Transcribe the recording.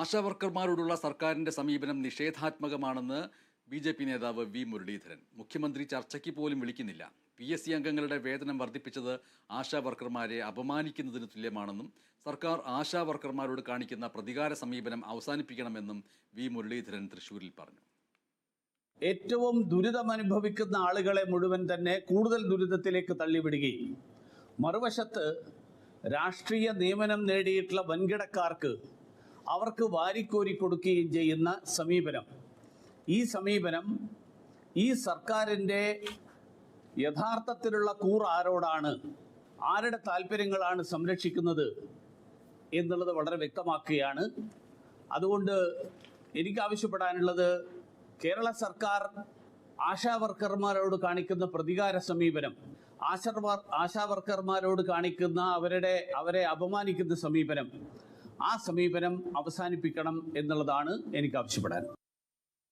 ആശാവർക്കർമാരോടുള്ള സർക്കാരിന്റെ സമീപനം നിഷേധാത്മകമാണെന്ന് ബി ജെ പി നേതാവ് വി മുരളീധരൻ. മുഖ്യമന്ത്രി ചർച്ചയ്ക്ക് പോലും വിളിക്കുന്നില്ല. പി എസ് സി അംഗങ്ങളുടെ വേതനം വർദ്ധിപ്പിച്ചത് ആശാ വർക്കർമാരെ അപമാനിക്കുന്നതിന് തുല്യമാണെന്നും സർക്കാർ ആശാ വർക്കർമാരോട് കാണിക്കുന്ന പ്രതികാര സമീപനം അവസാനിപ്പിക്കണമെന്നും വി മുരളീധരൻ തൃശൂരിൽ പറഞ്ഞു. ഏറ്റവും ദുരിതം അനുഭവിക്കുന്ന ആളുകളെ മുഴുവൻ തന്നെ കൂടുതൽ ദുരിതത്തിലേക്ക് തള്ളിവിടുകയും മറുവശത്ത് രാഷ്ട്രീയ നിയമനം നേടിയിട്ടുള്ള വൻകിടക്കാർക്ക് അവർക്ക് വാരിക്കോരി കൊടുക്കുകയും ചെയ്യുന്ന സമീപനം. ഈ സമീപനം ഈ സർക്കാരിന്റെ യഥാർത്ഥത്തിലുള്ള കൂർ ആരോടാണ്? ആരുടെ താല്പര്യങ്ങളാണ് സംരക്ഷിക്കുന്നത് എന്നുള്ളത് വളരെ വ്യക്തമാക്കുകയാണ്. അതുകൊണ്ട് എനിക്ക് ആവശ്യപ്പെടാനുള്ളത് കേരള സർക്കാർ ആശാ വർക്കർമാരോട് കാണിക്കുന്ന പ്രതികാര സമീപനം ആശാ ആശാവർക്കർമാരോട് ആശാ വർക്കർമാരോട് കാണിക്കുന്ന അവരുടെ അവരെ അപമാനിക്കുന്ന സമീപനം ആ സമീപനം അവസാനിപ്പിക്കണം എന്നുള്ളതാണ് എനിക്ക് ആവശ്യപ്പെടാൻ.